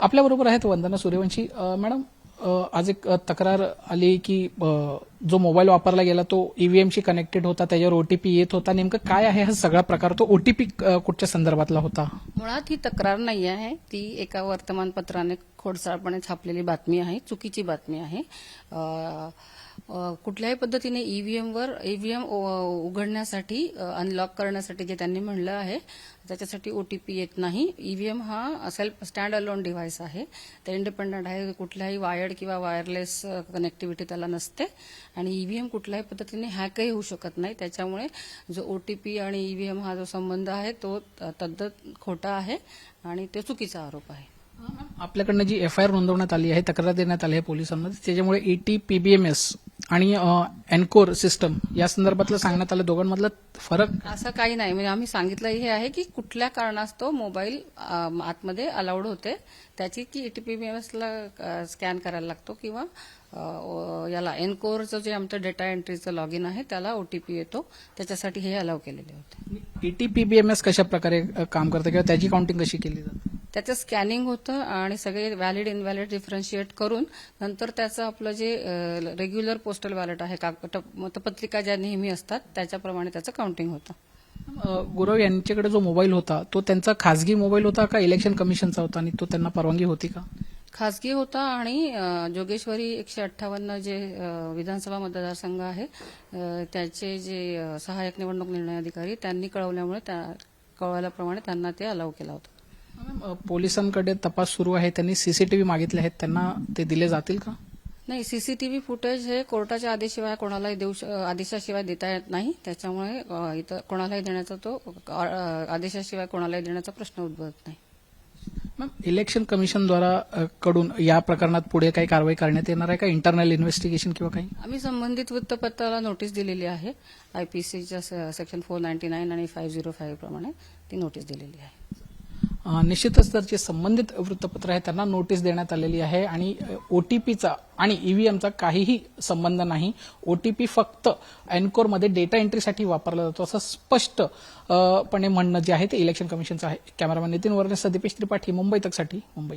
आपल्याबरोबर आहेत वंदना सूर्यवंशी. मॅडम आज एक तक्रार आली की जो मोबाईल वापरला गेला तो ईव्हीएमशी कनेक्टेड होता त्याच्यावर ओटीपी येत होता. नेमकं काय आहे हा सगळा प्रकार? तो ओटीपी कुठच्या संदर्भातला होता? मुळात ही तक्रार नाही आहे. ती एका वर्तमानपत्राने खोडसाळपणे छापलेली बातमी आहे चुकीची बातमी आहे. कुठल्याही पद्धतीने ईव्हीएमवर ईव्हीएम उघडण्यासाठी अनलॉक करण्यासाठी जे त्यांनी म्हणलं आहे त्याच्यासाठी ओटीपी येत नाही. ईव्हीएम हा सेल्फ स्टँड अलोन डिव्हाइस आहे. ते इंडिपेंडंट आहे. कुठल्याही वायर्ड किंवा वायरलेस कनेक्टिव्हिटी त्याला नसते. आणि ईव्हीएम कुठल्याही पद्धतीने हॅकही होऊ शकत नाही. त्याच्यामुळे जो ओटीपी आणि ईव्हीएम हा जो संबंध आहे तो तद्दत खोटा आहे आणि ते चुकीचा आरोप आहे. आपल्याकडनं जी एफ आय आर नोंदवण्यात आली आहे तक्रार देण्यात आली आहे पोलिसांमध्ये त्याच्यामुळे E ईटी पीबीएमएस आणि एनकोर सिस्टम या संदर्भातलं सांगण्यात आलं. दोघांमधला फरक? असं काही नाही. म्हणजे आम्ही सांगितलं हे आहे की कुठल्या कारणास्तव मोबाईल आतमध्ये अलाउड होते त्याची की ला स्कॅन करायला लागतो किंवा याला एनकोरचं जे आमचं डेटा एंट्रीचं लॉग इन आहे त्याला ओटीपी येतो. त्याच्यासाठी हे अलाव केलेले होते. ईटी पीबीएमएस कशा प्रकारे काम करतं किंवा त्याची काउंटिंग कशी केली जाते? त्याचं स्कॅनिंग होतं आणि सगळे व्हॅलिड इनव्हॅलिड डिफरन्शिएट करून नंतर त्याचं आपलं जे रेग्युलर पोस्टल बॅलेट आहे मतपत्रिका ज्या नेहमी असतात त्याच्याप्रमाणे त्याचं काउंटिंग होतं. गुरव यांच्याकडे जो मोबाईल होता तो त्यांचा खासगी मोबाईल होता का इलेक्शन कमिशनचा होता आणि तो त्यांना परवानगी होती का? खासगी होता आणि जोगेश्वरी एकशे अठ्ठावन्न जे विधानसभा मतदारसंघ आहे त्याचे जे सहाय्यक निवडणूक निर्णय अधिकारी त्यांनी कळवल्यामुळे त्या कळवल्याप्रमाणे त्यांना ते अलाव केला होता. पोलिसांकडे तपास सुरू आहे. त्यांनी सीसीटीव्ही मागितले आहेत. त्यांना ते दिले जातील का? नाही सीसीटीव्ही फुटेज हे कोर्टाच्या आदेशिवाय कोणालाही देऊ आदेशाशिवाय देता येत नाही. त्याच्यामुळे इथं कोणालाही देण्याचा तो आदेशाशिवाय कोणालाही देण्याचा प्रश्न उद्भवत नाही. मॅम इलेक्शन कमिशनद्वारा अ, कडून या प्रकरणात पुढे काही कारवाई करण्यात येणार आहे का? इंटरनल इन्व्हेस्टिगेशन किंवा काही? आम्ही संबंधित वृत्तपत्राला नोटीस दिलेली आहे. आयपीसीच्या सेक्शन फोर नाईन्टी नाईन आणि फाईव्ह झिरो फाईव्ह प्रमाणे ती नोटीस दिलेली आहे. निश्चितच तर जे संबंधित वृत्तपत्र आहे त्यांना नोटीस देण्यात आलेली आहे आणि ओटीपीचा आणि ईव्हीएमचा काहीही संबंध नाही. ओटीपी फक्त एनकोरमध्ये डेटा एंट्रीसाठी वापरला जातो असं स्पष्टपणे म्हणणं जे आहे ते इलेक्शन कमिशनचं आहे. कॅमेरामॅन नितीन वरणे सदीपेश त्रिपाठी मुंबई तकसाठी मुंबई.